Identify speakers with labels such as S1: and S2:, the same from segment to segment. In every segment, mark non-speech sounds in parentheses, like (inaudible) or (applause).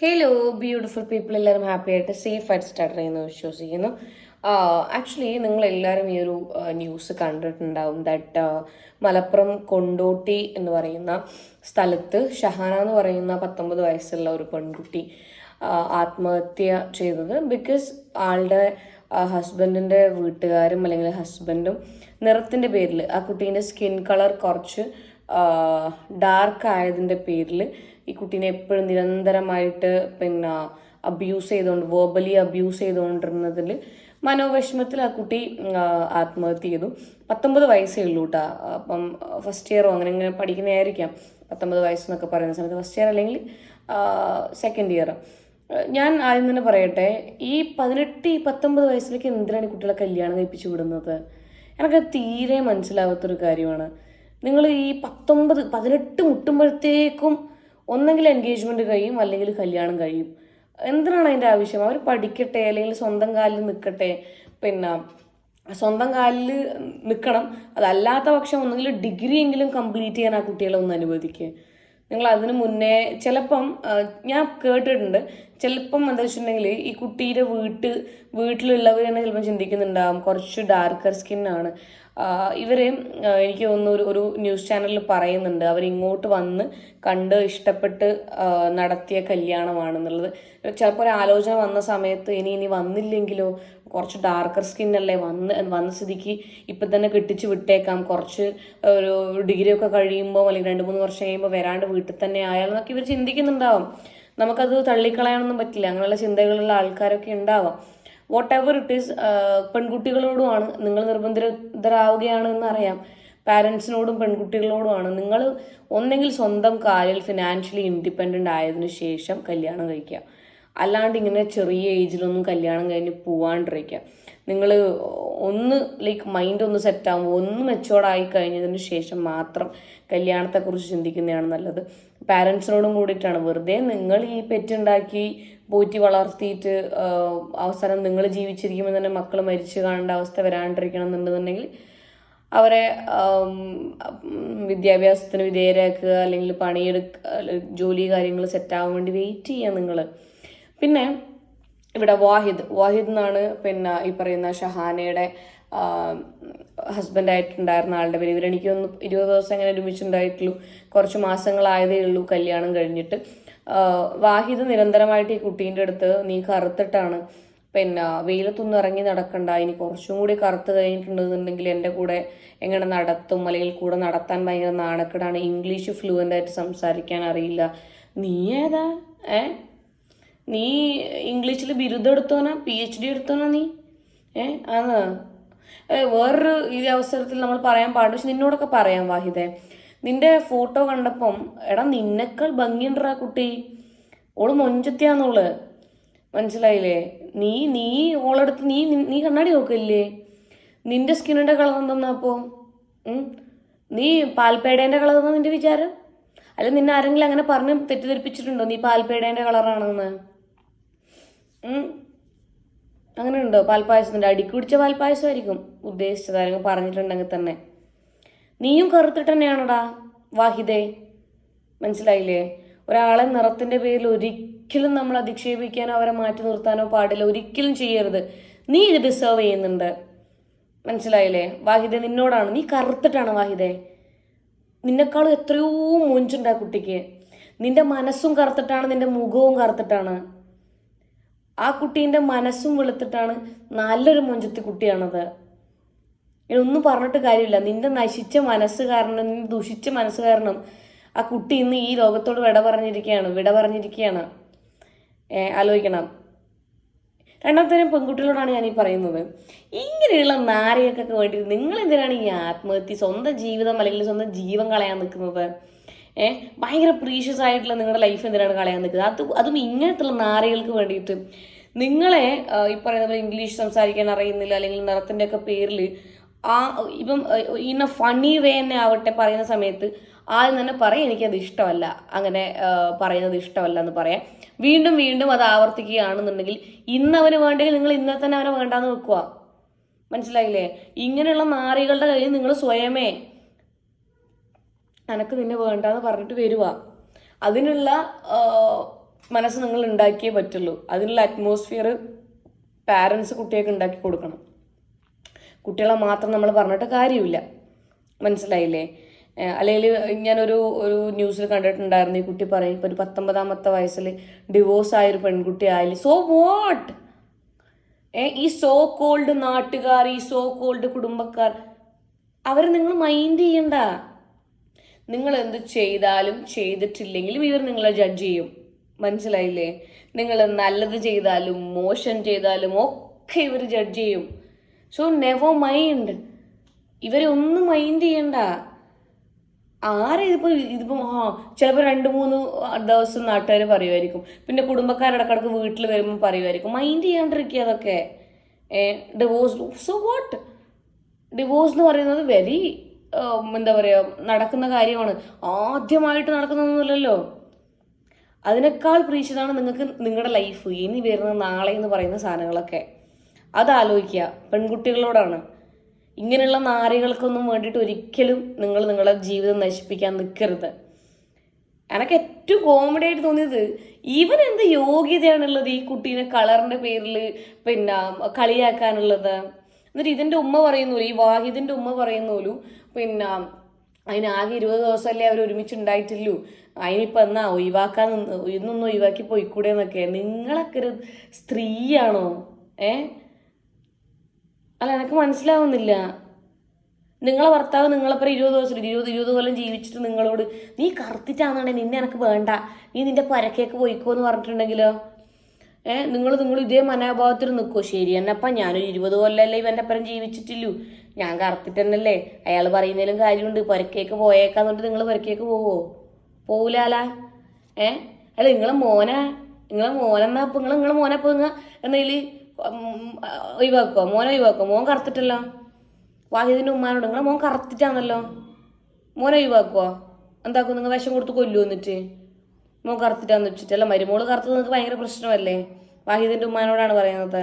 S1: Hello beautiful people എല്ലാവരും happy ആയിട്ട് safe ആയിട്ട് സ്റ്റാർട്ട് ചെയ്യുന്നു വിശ്വസിക്കുന്നു. ആക്ച്വലി നിങ്ങൾ എല്ലാവരും ഈ ഒരു ന്യൂസ് കണ്ടിട്ടുണ്ടാവും ദാറ്റ് മലപ്പുറം കൊണ്ടോട്ടി എന്ന് പറയുന്ന സ്ഥലത്ത് ഷഹാന എന്ന് പറയുന്ന പത്തൊമ്പത് വയസ്സുള്ള ഒരു പെൺകുട്ടി ആത്മഹത്യ ചെയ്തത്. ബിക്കോസ് ആളുടെ ഹസ്ബൻഡിന്റെ വീട്ടുകാരും അല്ലെങ്കിൽ ഹസ്ബൻഡും നിറത്തിന്റെ പേരിൽ ആ കുട്ടീന്റെ സ്കിൻ കളർ കുറച്ച് ഡാർക്ക് ആയതിന്റെ പേരിൽ ഈ കുട്ടീനെ എപ്പോഴും നിരന്തരമായിട്ട് പിന്നെ അബ്യൂസ് ചെയ്തുകൊണ്ട് വേർബലി അബ്യൂസ് ചെയ്തുകൊണ്ടിരുന്നതിൽ മനോവിഷമത്തിൽ ആ കുട്ടി ആത്മഹത്യ ചെയ്തു. പത്തൊമ്പത് വയസ്സേ ഉള്ളൂ കേട്ടോ അപ്പം ഫസ്റ്റ് ഇയറോ അങ്ങനെ ഇങ്ങനെ പഠിക്കുന്നതായിരിക്കാം. പത്തൊമ്പത് വയസ്സെന്നൊക്കെ പറയുന്ന സമയത്ത് ഫസ്റ്റ് ഇയർ അല്ലെങ്കിൽ സെക്കൻഡ് ഇയർ ഞാൻ ആദ്യം തന്നെ പറയട്ടെ ഈ പതിനെട്ട് പത്തൊമ്പത് വയസ്സിലേക്ക് എന്തിനാണ് ഈ കുട്ടികളെ കല്യാണം കഴിപ്പിച്ചു വിടുന്നത്? എനിക്ക് തീരെ മനസ്സിലാവാത്തൊരു കാര്യമാണ്. നിങ്ങൾ ഈ പത്തൊമ്പത് പതിനെട്ട് മുട്ടുമ്പോഴത്തേക്കും ഒന്നെങ്കിൽ എൻഗേജ്മെന്റ് കഴിയും അല്ലെങ്കിൽ കല്യാണം കഴിയും. എന്തിനാണ് അതിന്റെ ആവശ്യം? അവർ പഠിക്കട്ടെ അല്ലെങ്കിൽ സ്വന്തം കാലിൽ നിൽക്കട്ടെ. പിന്നെ സ്വന്തം കാലിൽ നിൽക്കണം. അതല്ലാത്ത പക്ഷം ഒന്നെങ്കിൽ ഡിഗ്രി എങ്കിലും കംപ്ലീറ്റ് ചെയ്യാൻ ആ കുട്ടികളെ ഒന്ന് അനുവദിക്കുക നിങ്ങൾ അതിന് മുന്നേ ചിലപ്പം ഞാൻ കേട്ടിട്ടുണ്ട് ചിലപ്പം എന്താ വെച്ചിട്ടുണ്ടെങ്കിൽ ഈ കുട്ടിയുടെ വീട്ട് വീട്ടിലുള്ളവർ തന്നെ ചിലപ്പം ചിന്തിക്കുന്നുണ്ടാവും കുറച്ച് ഡാർക്കർ സ്കിന്നാണ് ഇവർ എനിക്ക് തോന്നുന്നു ഒരു ഒരു ന്യൂസ് ചാനലിൽ പറയുന്നുണ്ട്. അവർ ഇങ്ങോട്ട് വന്ന് കണ്ട് ഇഷ്ടപ്പെട്ട് നടത്തിയ കല്യാണമാണെന്നുള്ളത്. ചിലപ്പോൾ ഒരു ആലോചന വന്ന സമയത്ത് ഇനി ഇനി വന്നില്ലെങ്കിലോ കുറച്ച് ഡാർക്കർ സ്കിൻ അല്ലേ വന്ന് വന്ന സ്ഥിതിക്ക് ഇപ്പം തന്നെ കെട്ടിച്ച് വിട്ടേക്കാം. കുറച്ച് ഒരു ഡിഗ്രി ഒക്കെ കഴിയുമ്പോൾ അല്ലെങ്കിൽ രണ്ട് മൂന്ന് വർഷം കഴിയുമ്പോൾ വരാണ്ട് വീട്ടിൽ തന്നെ ആയാലെന്നൊക്കെ ഇവർ ചിന്തിക്കുന്നുണ്ടാവും. നമുക്കത് തള്ളിക്കളയാനൊന്നും പറ്റില്ല. അങ്ങനെയുള്ള ചിന്തകളുള്ള ആൾക്കാരൊക്കെ ഉണ്ടാവാം. വാട്ട് എവർ ഇറ്റ് ഈസ് പെൺകുട്ടികളോടുമാണ്. നിങ്ങൾ നിർബന്ധിതരാവുകയാണ് എന്നറിയാം പാരൻസിനോടും പെൺകുട്ടികളോടുമാണ്. നിങ്ങൾ ഒന്നെങ്കിൽ സ്വന്തം കാലിൽ ഫിനാൻഷ്യലി ഇൻഡിപെൻഡന്റ് ആയതിനു ശേഷം കല്യാണം കഴിക്കുക. അല്ലാണ്ട് ഇങ്ങനെ ചെറിയ ഏജിലൊന്നും കല്യാണം കഴിഞ്ഞ് പോവാണ്ടിരിക്കുക. നിങ്ങൾ ഒന്ന് ലൈക്ക് മൈൻഡ് ഒന്ന് സെറ്റ് ആകുമ്പോൾ ഒന്ന് മെച്ചോർഡായി കഴിഞ്ഞതിന് ശേഷം മാത്രം കല്യാണത്തെക്കുറിച്ച് ചിന്തിക്കുന്നതാണ് നല്ലത്. പാരൻസിനോടും കൂടിയിട്ടാണ്. വെറുതെ നിങ്ങൾ ഈ പെറ്റുണ്ടാക്കി പോറ്റി വളർത്തിയിട്ട് അവസാനം നിങ്ങൾ ജീവിച്ചിരിക്കുമ്പോൾ തന്നെ മക്കൾ മരിച്ചു കാണേണ്ട അവസ്ഥ വരാണ്ടിരിക്കണം എന്നുണ്ടെന്നുണ്ടെങ്കിൽ അവരെ വിദ്യാഭ്യാസത്തിന് വിധേയരാക്കുക അല്ലെങ്കിൽ പണിയെടുക്ക ജോലി കാര്യങ്ങൾ സെറ്റാവാൻ വേണ്ടി വെയിറ്റ് ചെയ്യുക നിങ്ങൾ പിന്നെ ഇവിടെ വാഹിദ്. വാഹിദ് എന്നാണ് പിന്നെ ഈ പറയുന്ന ഷഹാനയുടെ ഹസ്ബൻഡായിട്ടുണ്ടായിരുന്ന ആളുടെ പേര്. ഇവരെനിക്ക് ഒന്ന് ഇരുപത് ദിവസം അങ്ങനെ ഒരുമിച്ചുണ്ടായിട്ടുള്ളൂ. കുറച്ച് മാസങ്ങളായതേ ഉള്ളൂ കല്യാണം കഴിഞ്ഞിട്ട്. വാഹിദ് നിരന്തരമായിട്ട് ഈ കുട്ടീന്റെ അടുത്ത് നീ കറുത്തിട്ടാണ് പിന്നെ വെയിലത്തൊന്നും ഇറങ്ങി നടക്കണ്ട. ഇനി കുറച്ചും കൂടി കറുത്ത് കഴിഞ്ഞിട്ടുണ്ടെന്നുണ്ടെങ്കിൽ എന്റെ കൂടെ എങ്ങനെ നടത്തും? അല്ലെങ്കിൽ കൂടെ നടത്താൻ ഭയങ്കര നാണക്കേടാണ്. ഇംഗ്ലീഷ് ഫ്ലുവന്റ് ആയിട്ട് സംസാരിക്കാൻ അറിയില്ല. നീ ഏതാ? ഏ? നീ ഇംഗ്ലീഷിൽ ബിരുദം എടുത്തോനാ പി എച്ച് ഡി എടുത്തോനാ നീ? ഏ? ഏ, വേറൊരു ഈ അവസരത്തിൽ നമ്മൾ പറയാൻ പാടില്ല പക്ഷെ നിന്നോടൊക്കെ പറയാം വാഹിദെ. നിന്റെ ഫോട്ടോ കണ്ടപ്പം എടാ നിന്നെക്കാൾ ഭംഗിയുണ്ടാ കുട്ടി. ഓൾ മൊഞ്ചത്തിയാന്നോൾ മനസ്സിലായില്ലേ? നീ നീ ഓളെടുത്ത് നീ നീ കണ്ണാടി നോക്കില്ലേ? നിന്റെ സ്കിന്നിന്റെ കളർ എന്തെന്നാ അപ്പോ? നീ പാൽപ്പേടേന്റെ കളർ എന്നാ നിന്റെ വിചാരം? അല്ല നിന്നെ ആരെങ്കിലും അങ്ങനെ പറഞ്ഞ് തെറ്റിദ്ധരിപ്പിച്ചിട്ടുണ്ടോ? നീ പാൽപ്പേടേന്റെ കളറാണെന്ന്. അങ്ങനെ ഉണ്ടോ പാൽപ്പായസത്തിന്റെ അടിക്ക് കുടിച്ച പാൽപ്പായസമായിരിക്കും ഉദ്ദേശിച്ചത് ആരെങ്കിലും പറഞ്ഞിട്ടുണ്ടെങ്കിൽ തന്നെ. നീയും കറുത്തിട്ട് തന്നെയാണോടാ വാഹിദേ? മനസ്സിലായില്ലേ? ഒരാളെ നിറത്തിന്റെ പേരിൽ ഒരിക്കലും നമ്മൾ അധിക്ഷേപിക്കാനോ അവരെ മാറ്റി നിർത്താനോ പാടില്ല ഒരിക്കലും ചെയ്യരുത്. നീ ഇത് ഡിസേർവ് ചെയ്യുന്നുണ്ട്. മനസ്സിലായില്ലേ? വാഹിദെ നിന്നോടാണ്. നീ കറുത്തിട്ടാണ് വാഹിദേ. നിന്നെക്കാളും എത്രയോ മൊഞ്ചുണ്ട് ആ കുട്ടിക്ക്. നിന്റെ മനസ്സും കറുത്തിട്ടാണ് നിന്റെ മുഖവും കറുത്തിട്ടാണ്. ആ കുട്ടീന്റെ മനസ്സും വെളുത്തിട്ടാണ് നല്ലൊരു മൊഞ്ചത്തി കുട്ടിയാണത്. ഒന്നും പറഞ്ഞിട്ട് കാര്യമില്ല. നിന്റെ നശിച്ച മനസ്സ് കാരണം നിന്റെ ദുഷിച്ച മനസ്സ് കാരണം ആ കുട്ടി ഇന്ന് ഈ ലോകത്തോട് വിട പറഞ്ഞിരിക്കുകയാണ് വിട പറഞ്ഞിരിക്കുകയാണ്. ആലോചിക്കണം. രണ്ടാമത്തേരം പെൺകുട്ടികളോടാണ് ഞാൻ ഈ പറയുന്നത്. ഇങ്ങനെയുള്ള നാരകൾക്കൊക്കെ വേണ്ടി നിങ്ങൾ എന്തിനാണ് ഈ ആത്മഹത്യ സ്വന്തം ജീവിതം അല്ലെങ്കിൽ സ്വന്തം ജീവൻ കളയാൻ നിൽക്കുന്നത്? ഏഹ് ഭയങ്കര പ്രീഷ്യസ് ആയിട്ടുള്ള നിങ്ങളുടെ ലൈഫ് എന്തിനാണ് കളയാൻ നിൽക്കുന്നത്? അത് അതും ഇങ്ങനത്തുള്ള നാരകൾക്ക് വേണ്ടിയിട്ട് നിങ്ങളെ ഈ പറയുന്ന പോലെ ഇംഗ്ലീഷ് സംസാരിക്കാൻ അറിയുന്നില്ല അല്ലെങ്കിൽ നിറത്തിന്റെ ഒക്കെ പേരിൽ ആ ഇപ്പം ഇന്ന ഫണ്ണി വേ തന്നെ ആവട്ടെ പറയുന്ന സമയത്ത് ആദ്യം തന്നെ പറയും എനിക്കത് ഇഷ്ടമല്ല. അങ്ങനെ പറയുന്നത് ഇഷ്ടമല്ല എന്ന് പറയാം. വീണ്ടും വീണ്ടും അത് ആവർത്തിക്കുകയാണെന്നുണ്ടെങ്കിൽ ഇന്നവന് വേണ്ടെങ്കിൽ നിങ്ങൾ ഇന്നലെ തന്നെ അവനെ വേണ്ടാന്ന് വെക്കുക മനസ്സിലായില്ലേ? ഇങ്ങനെയുള്ള നാറികളുടെ കയ്യിൽ നിങ്ങൾ സ്വയമേ എനക്ക് നിന്നെ വേണ്ടാന്ന് പറഞ്ഞിട്ട് വരുക അതിനുള്ള മനസ്സ് നിങ്ങൾ ഉണ്ടാക്കിയേ പറ്റുള്ളൂ. അതിനുള്ള അറ്റ്മോസ്ഫിയർ പാരൻസ് കുട്ടികൾക്ക് ഉണ്ടാക്കി കൊടുക്കണം. കുട്ടികളെ മാത്രം നമ്മൾ പറഞ്ഞിട്ട് കാര്യമില്ല. മനസ്സിലായില്ലേ? അല്ലെങ്കിൽ ഞാനൊരു ഒരു ന്യൂസിൽ കണ്ടിട്ടുണ്ടായിരുന്നു. ഈ കുട്ടി പറയും ഇപ്പോൾ ഒരു പത്തൊമ്പതാമത്തെ വയസ്സിൽ ഡിവോഴ്സ് ആയൊരു പെൺകുട്ടി ആയാലും സോ വാട്ട് ഈ സോ കോൾഡ് നാട്ടുകാർ ഈ സോ കോൾഡ് കുടുംബക്കാർ അവർ നിങ്ങൾ മൈൻഡ് ചെയ്യണ്ട. നിങ്ങൾ എന്ത് ചെയ്താലും ചെയ്തിട്ടില്ലെങ്കിലും ഇവർ നിങ്ങളെ ജഡ്ജ് ചെയ്യും. മനസ്സിലായില്ലേ? നിങ്ങൾ നല്ലത് ചെയ്താലും മോശം ചെയ്താലും ഒക്കെ ഇവർ ജഡ്ജ് ചെയ്യും. സോ നെവർ മൈൻഡ് ഇവരെ ഒന്നും മൈൻഡ് ചെയ്യണ്ട. ആരെ ഇതിപ്പോ ഇതിപ്പോ ആ ചിലപ്പോൾ രണ്ട് മൂന്ന് ദിവസം നാട്ടുകാർ പറയുമായിരിക്കും. പിന്നെ കുടുംബക്കാരിടക്കിടക്ക് വീട്ടിൽ വരുമ്പോൾ പറയുമായിരിക്കും. മൈൻഡ് ചെയ്യാണ്ടിരിക്കുക അതൊക്കെ. ഡിവോഴ്സ് സോ വാട്ട് ഡിവോഴ്സ് എന്ന് പറയുന്നത് വെരി എന്താ പറയുക നടക്കുന്ന കാര്യമാണ്. ആദ്യമായിട്ട് നടക്കുന്നതൊന്നുമല്ലല്ലോ. അതിനേക്കാൾ പ്രീക്ഷിതാണ് നിങ്ങൾക്ക് നിങ്ങളുടെ ലൈഫ് ഇനി വരുന്ന നാളെ എന്ന് പറയുന്ന സാധനങ്ങളൊക്കെ. അത് ആലോചിക്കുക പെൺകുട്ടികളോടാണ്. ഇങ്ങനെയുള്ള നാരികൾക്കൊന്നും വേണ്ടിയിട്ട് ഒരിക്കലും നിങ്ങൾ നിങ്ങളുടെ ജീവിതം നശിപ്പിക്കാൻ നിൽക്കരുത്. എനിക്ക് ഏറ്റവും കോമഡി ആയിട്ട് തോന്നിയത് ഇവൻ എന്ത് യോഗ്യതയാണുള്ളത്? ഈ കുട്ടീനെ കളറിന്റെ പേരിൽ പിന്നെ കളിയാക്കാനുള്ളത്. എന്നിട്ട് ഇതിന്റെ ഉമ്മ പറയുന്നു ഈ വാഹിദിന്റെ ഉമ്മ പറയുന്നോലു പിന്നെ അതിനാകെ ഇരുപത് ദിവസമല്ലേ അവർ ഒരുമിച്ച് ഉണ്ടായിട്ടുള്ളൂ അതിനിപ്പോൾ എന്നാ ഒഴിവാക്കാൻ നിന്ന് ഇന്നൊന്നും ഒഴിവാക്കി പോയിക്കൂടെ എന്നൊക്കെ. നിങ്ങളൊക്കെ ഒരു സ്ത്രീയാണോ? ഏ? അല്ല എനിക്ക് മനസ്സിലാവുന്നില്ല. നിങ്ങളെ ഭർത്താവ് നിങ്ങളെപ്പറ ഇരുപത് ദിവസം ഇരുപത് ഇരുപത് കൊല്ലം ജീവിച്ചിട്ട് നിങ്ങളോട് നീ കറുത്തിട്ടാണെന്നുണ്ടെങ്കിൽ നിന്നെ എനിക്ക് വേണ്ട. നീ നിന്റെ പരക്കേക്ക് പോയിക്കോ എന്ന് പറഞ്ഞിട്ടുണ്ടെങ്കിലോ? നിങ്ങൾ നിങ്ങൾ ഇതേ മനോഭാവത്തിൽ നിൽക്കുമോ ശരി എന്നപ്പം ഞാനൊരു ഇരുപത് കൊല്ലമല്ലേ ഇവന്റെ അപ്പുറം ജീവിച്ചിട്ടില്ലു. ഞാൻ കറുത്തിട്ടെന്നല്ലേ അയാൾ പറയുന്നതിലും കാര്യമുണ്ട്. പുരക്കേക്ക് പോയേക്കാന്ന് പറഞ്ഞിട്ട് നിങ്ങൾ പുരക്കേക്ക് പോവോ? പോവില്ലാലാ ഏ അല്ല നിങ്ങളെ മോന നിങ്ങളെ മോനെന്നാ അപ്പം നിങ്ങൾ നിങ്ങളെ മോനെ അപ്പം നിങ്ങൾ എന്തെങ്കിലും ഒഴിവാക്കുമോ മോനെ ഒഴിവാക്കുമോ മോൻ കറുത്തിട്ടല്ലോ? വാഹിദിന്റെ ഉമ്മാനോട് നിങ്ങളെ മോൻ കറുത്തിട്ടാണല്ലോ? മോനെ ഒഴിവാക്കുവോ എന്താക്കും നിങ്ങൾ വിഷം കൊടുത്ത് കൊല്ലു എന്നിട്ട്? മോൻ കറുത്തിട്ടാന്ന് വെച്ചിട്ട്. അല്ല മരുമോൾ കറുത്തത് നിങ്ങൾക്ക് ഭയങ്കര പ്രശ്നമല്ലേ? വാഹിദിന്റെ ഉമ്മാനോടാണ് പറയുന്നത്.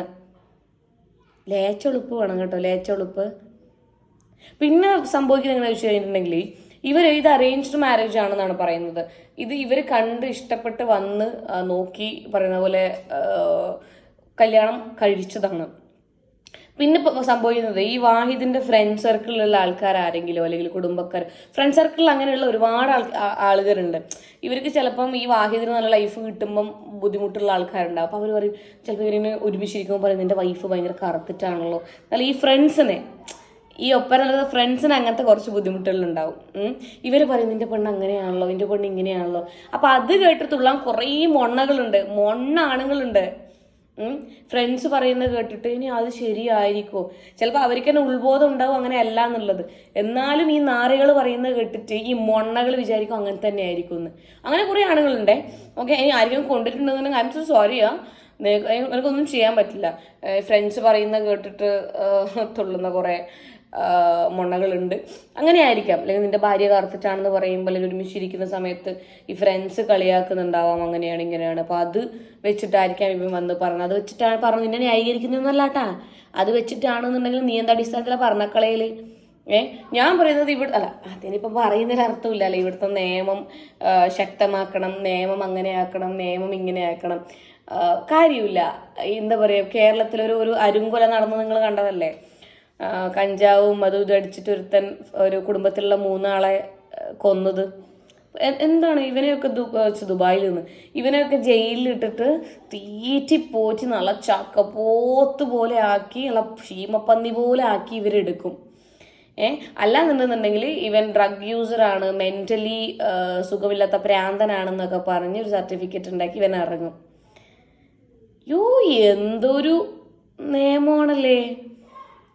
S1: ലേച്ചൊളുപ്പ് വേണം കേട്ടോ ലേച്ചൊളുപ്പ്. പിന്നെ സംഭവിക്കുന്നത് എങ്ങനെ വെച്ച് കഴിഞ്ഞിട്ടുണ്ടെങ്കിൽ ഇവർ ഇത് അറേഞ്ച്ഡ് മാരേജ് ആണെന്നാണ് പറയുന്നത്. ഇത് ഇവർ കണ്ട് ഇഷ്ടപ്പെട്ട് വന്ന് നോക്കി പറയുന്ന പോലെ കല്യാണം കഴിച്ചതാണ്. പിന്നെ സംഭവിക്കുന്നത് ഈ വാഹിദിന്റെ ഫ്രണ്ട് സർക്കിളിലുള്ള ആൾക്കാർ ആരെങ്കിലും അല്ലെങ്കിൽ കുടുംബക്കാർ ഫ്രണ്ട് സർക്കിളിൽ അങ്ങനെയുള്ള ഒരുപാട് ആൾ ആളുകളുണ്ട്. ഇവർക്ക് ചിലപ്പം ഈ വാഹിദിന് നല്ല ലൈഫ് കിട്ടുമ്പം ബുദ്ധിമുട്ടുള്ള ആൾക്കാരുണ്ടാവും. അപ്പോൾ അവർ പറയും ചിലപ്പോൾ ഇവരിങ്ങനെ ഒരുമിച്ചിരിക്കുമ്പോൾ പറയും നിന്റെ വൈഫ് ഭയങ്കര കറുത്തിട്ടാണല്ലോ. എന്നാൽ ഈ ഫ്രണ്ട്സിനെ ഈ ഒപ്പരമുള്ള ഫ്രണ്ട്സിന് അങ്ങനത്തെ കുറച്ച് ബുദ്ധിമുട്ടുകളുണ്ടാവും ഇവർ പറയും നിന്റെ പെണ്ണ് അങ്ങനെയാണല്ലോ നിന്റെ പെണ്ണ് ഇങ്ങനെയാണല്ലോ. അപ്പം അത് കേട്ടിട്ടുള്ള കുറേ മൊണ്ണകളുണ്ട്. മൊണ്ണ ആണുങ്ങളുണ്ട്. ഫ്രണ്ട്സ് പറയുന്നത് കേട്ടിട്ട് ഇനി അത് ശരിയായിരിക്കോ ചിലപ്പോൾ അവർക്ക് തന്നെ ഉത്ബോധം ഉണ്ടാവും അങ്ങനെ അല്ല എന്നുള്ളത്. എന്നാലും ഈ നാറികൾ പറയുന്നത് കേട്ടിട്ട് ഈ മൊണ്ണകൾ വിചാരിക്കും അങ്ങനെ തന്നെ ആയിരിക്കും എന്ന്. അങ്ങനെ കുറേ ആണുങ്ങളുണ്ടേ. ഓക്കെ ഇനി ആരെങ്കിലും കൊണ്ടിട്ടുണ്ടെന്നുണ്ടെങ്കിൽ ഐ എം സോ സോറിയാ എനിക്കൊന്നും ചെയ്യാൻ പറ്റില്ല. ഫ്രണ്ട്സ് പറയുന്നത് കേട്ടിട്ട് (laughs) തുള്ളുന്ന കുറേ ആഹ് മൊണ്ണകളുണ്ട് അങ്ങനെ ആയിരിക്കാം അല്ലെങ്കിൽ നിന്റെ ഭാര്യ കറുത്തിട്ടാണെന്ന് പറയുമ്പോൾ അല്ലെങ്കിൽ ഒരുമിച്ചിരിക്കുന്ന സമയത്ത് ഈ ഫ്രണ്ട്സ് കളിയാക്കുന്നുണ്ടാവാം. അങ്ങനെയാണ് ഇങ്ങനെയാണ്. അപ്പോൾ അത് വെച്ചിട്ടായിരിക്കാം ഇവൻ വന്ന് പറഞ്ഞത്. അത് വെച്ചിട്ടാണ് പറഞ്ഞു. നിന്നെ ന്യായീകരിക്കുന്നൊന്നല്ലാട്ടാ അത് വെച്ചിട്ടാണെന്നുണ്ടെങ്കിൽ നീ എന്താ അടിസ്ഥാനത്തിലാണ് പറഞ്ഞക്കളയിൽ? ഏ? ഞാൻ പറയുന്നത് ഇവിടെ അല്ല അതിനിപ്പം പറയുന്നതിൽ അർത്ഥമില്ല അല്ലേ ഇവിടുത്തെ നിയമം ശക്തമാക്കണം. നിയമം അങ്ങനെ ആക്കണം നിയമം ഇങ്ങനെ ആക്കണം കാര്യമില്ല. എന്താ പറയുക കേരളത്തിലൊരു ഒരു അരുങ്കൊല നടന്ന് നിങ്ങൾ കണ്ടതല്ലേ? കഞ്ചാവും അതും അടിച്ചിട്ട് ഒരുത്തൻ ഒരു കുടുംബത്തിലുള്ള മൂന്നാളെ കൊന്നത്. എന്താണ് ഇവനെയൊക്കെ ദുബായിൽ നിന്ന് ഇവനെയൊക്കെ ജയിലിലിട്ടിട്ട് തീറ്റി പോറ്റി നല്ല ചക്കപ്പോത്ത് പോലെ ആക്കി നല്ല ക്ഷീമപ്പന്നി പോലെ ആക്കി ഇവരെടുക്കും. ഏ? അല്ലാന്നുണ്ടെന്നുണ്ടെങ്കിൽ ഇവൻ ഡ്രഗ് യൂസറാണ് മെന്റലി സുഖമില്ലാത്ത പ്രാന്തനാണെന്നൊക്കെ പറഞ്ഞ് ഒരു സർട്ടിഫിക്കറ്റ് ഉണ്ടാക്കി ഇവൻ ഇറങ്ങും. യോ എന്തൊരു നിയമമാണല്ലേ?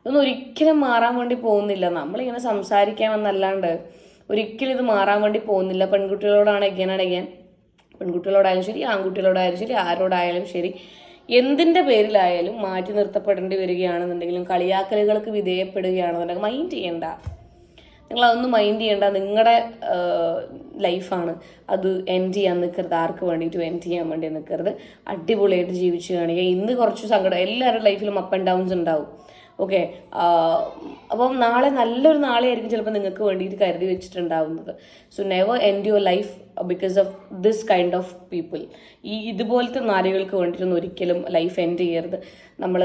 S1: ഇതൊന്നും ഒരിക്കലും മാറാൻ വേണ്ടി പോകുന്നില്ല. നമ്മളിങ്ങനെ സംസാരിക്കാമെന്നല്ലാണ്ട് ഒരിക്കലും ഇത് മാറാൻ വേണ്ടി പോകുന്നില്ല. പെൺകുട്ടികളോടാണ് and again. പെൺകുട്ടികളോടായാലും ശരി ആൺകുട്ടികളോടായാലും ശരി ആരോടായാലും ശരി എന്തിന്റെ പേരിലായാലും മാറ്റി നിർത്തപ്പെടേണ്ടി വരികയാണെന്നുണ്ടെങ്കിലും കളിയാക്കലുകൾക്ക് വിധേയപ്പെടുകയാണെന്നുണ്ടെങ്കിൽ മൈൻഡ് ചെയ്യണ്ട. നിങ്ങളതൊന്നും മൈൻഡ് ചെയ്യേണ്ട. നിങ്ങളുടെ ലൈഫാണ് അത് എൻഡ് ചെയ്യാൻ നിൽക്കരുത് ആർക്ക് വേണ്ടിയിട്ടും എൻഡ് ചെയ്യാൻ വേണ്ടി നിൽക്കരുത് അടിപൊളിയായിട്ട് ജീവിച്ചു കാണിക്കുക. ഇന്ന് കുറച്ച് സങ്കടം. എല്ലാവരുടെ ലൈഫിലും അപ്പ് ആൻഡ് ഡൗൺസ് ഉണ്ടാവും. ഓക്കെ അപ്പം നാളെ നല്ലൊരു നാളെയായിരിക്കും ചിലപ്പോൾ നിങ്ങൾക്ക് വേണ്ടിയിട്ട് കരുതി വെച്ചിട്ടുണ്ടാവുന്നത്. So never end your life because of this kind of people ഈ ഇതുപോലത്തെ നാരികൾക്ക് വേണ്ടിയിട്ടൊന്നും ഒരിക്കലും ലൈഫ് എൻഡ് ചെയ്യരുത്. നമ്മൾ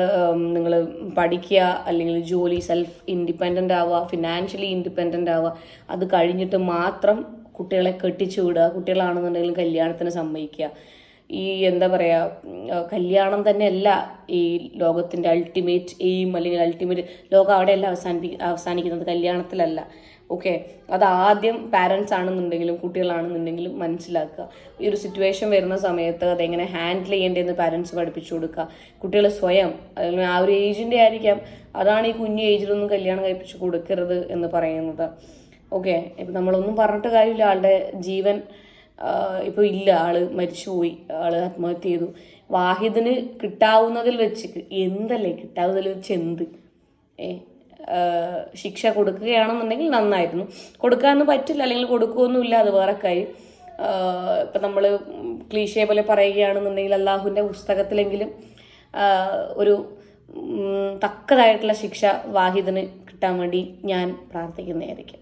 S1: നിങ്ങൾ പഠിക്കുക അല്ലെങ്കിൽ ജോലി സെൽഫ് ഇൻഡിപെൻഡന്റ് ആവുക ഫിനാൻഷ്യലി ഇൻഡിപെൻഡന്റ് ആവുക അത് കഴിഞ്ഞിട്ട് മാത്രം കുട്ടികളെ കെട്ടിച്ചു വിടുക കുട്ടികളാണെന്നുണ്ടെങ്കിലും കല്യാണത്തിന് സമ്മതിക്കുക. ഈ എന്താ പറയുക കല്യാണം തന്നെയല്ല ഈ ലോകത്തിന്റെ അൾട്ടിമേറ്റ് എയിം അല്ലെങ്കിൽ അൾട്ടിമേറ്റ് ലോകം അവിടെയല്ല അവസാനിപ്പി അവസാനിക്കുന്നത് കല്യാണത്തിലല്ല. ഓക്കെ അത് ആദ്യം പാരൻസ് ആണെന്നുണ്ടെങ്കിലും കുട്ടികളാണെന്നുണ്ടെങ്കിലും മനസ്സിലാക്കുക. ഈ ഒരു സിറ്റുവേഷൻ വരുന്ന സമയത്ത് അതെങ്ങനെ ഹാൻഡിൽ ചെയ്യേണ്ടതെന്ന് പാരൻസ് പഠിപ്പിച്ചു കൊടുക്കുക. കുട്ടികൾ സ്വയം അല്ലെങ്കിൽ ആ ഒരു ഏജിന്റെ ആയിരിക്കാം. അതാണ് ഈ കുഞ്ഞു ഏജിലൊന്നും കല്യാണം കഴിപ്പിച്ച് കൊടുക്കരുത് എന്ന് പറയുന്നത്. ഓക്കെ ഇപ്പം നമ്മളൊന്നും പറഞ്ഞിട്ട് കാര്യമില്ല. ആളുടെ ജീവൻ ഇപ്പോൾ ഇല്ല ആൾ മരിച്ചുപോയി ആൾ ആത്മഹത്യ ചെയ്തു. വാഹിദിന് കിട്ടാവുന്നതിൽ വെച്ച് എന്തല്ലേ കിട്ടാവുന്നതിൽ വെച്ച് എന്ത്? ഏ ശിക്ഷ കൊടുക്കുകയാണെന്നുണ്ടെങ്കിൽ നന്നായിരുന്നു. കൊടുക്കാനൊന്നും പറ്റില്ല അല്ലെങ്കിൽ കൊടുക്കുകയൊന്നുമില്ല അത് വേറെ കാര്യം. ഇപ്പം നമ്മൾ ക്ലീശയെ പോലെ പറയുകയാണെന്നുണ്ടെങ്കിൽ അള്ളാഹുവിന്റെ പുസ്തകത്തിലെങ്കിലും ഒരു തക്കതായിട്ടുള്ള ശിക്ഷ വാഹിദിന് കിട്ടാൻ വേണ്ടി ഞാൻ പ്രാർത്ഥിക്കുന്നതായിരിക്കും.